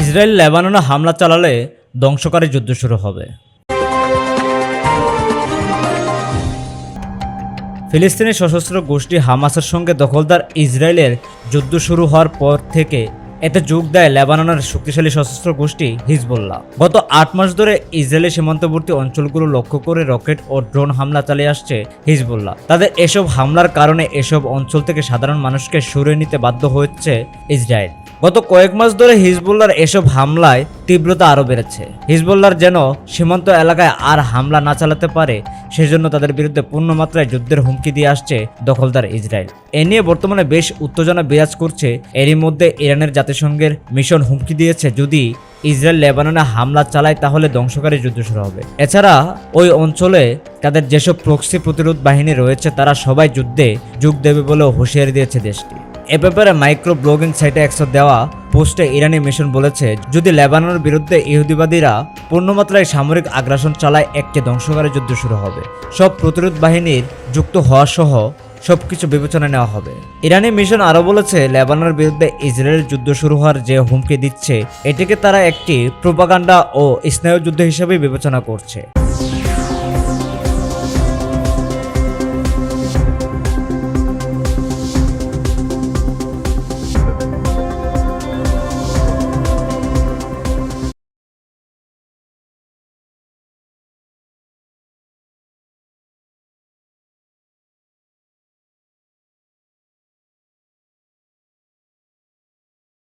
Israel লেবাননে হামলা চালালে ধ্বংসকারী যুদ্ধ শুরু হবে। ফিলিস্তিনি সশস্ত্র গোষ্ঠী হামাসের সঙ্গে দখলদার ইসরায়েলের যুদ্ধ শুরু হওয়ার পর থেকে এতে যোগ দেয় লেবাননের শক্তিশালী সশস্ত্র গোষ্ঠী হিজবুল্লাহ। গত আট মাস ধরে ইসরায়েলের সীমান্তবর্তী অঞ্চলগুলো লক্ষ্য করে রকেট ও ড্রোন হামলা চালিয়ে আসছে হিজবুল্লাহ। তাদের এসব হামলার কারণে এসব অঞ্চল থেকে সাধারণ মানুষকে সরিয়ে নিতে বাধ্য হচ্ছে ইসরায়েল। গত কয়েক মাস ধরে হিজবুল্লার এসব হামলায় তীব্রতা আরও বেড়েছে। হিজবুল্লার যেন সীমান্ত এলাকায় আর হামলা না চালাতে পারে, সেজন্য তাদের বিরুদ্ধে পূর্ণমাত্রায় যুদ্ধের হুমকি দিয়ে আসছে দখলদার ইসরায়েল। এ নিয়ে বর্তমানে বেশ উত্তেজনা বিরাজ করছে। এরই মধ্যে ইরানের জাতিসংঘের মিশন হুমকি দিয়েছে, যদি ইসরায়েল লেবাননে হামলা চালায় তাহলে ধ্বংসকারী যুদ্ধ শুরু হবে। এছাড়া ওই অঞ্চলে তাদের যেসব প্রক্সি প্রতিরোধ বাহিনী রয়েছে, তারা সবাই যুদ্ধে যোগ দেবে বলেও হুঁশিয়ারি দিয়েছে দেশটি। এ ব্যাপারে মাইক্রো ব্লগিং সাইটে একশো দেওয়া পোস্টে ইরানি মিশন বলেছে, যদি লেবাননের বিরুদ্ধে ইহুদিবাদীরা পূর্ণমাত্রায় সামরিক আগ্রাসন চালায় একটি ধ্বংসকারী যুদ্ধ শুরু হবে। সব প্রতিরোধ বাহিনীর যুক্ত হওয়া সহ সবকিছু বিবেচনা নেওয়া হবে। ইরানি মিশন আরও বলেছে, লেবাননের বিরুদ্ধে ইসরায়েলের যুদ্ধ শুরু হওয়ার যে হুমকি দিচ্ছে, এটিকে তারা একটি প্রোপাগান্ডা ও স্নায়ু যুদ্ধ হিসেবে বিবেচনা করছে।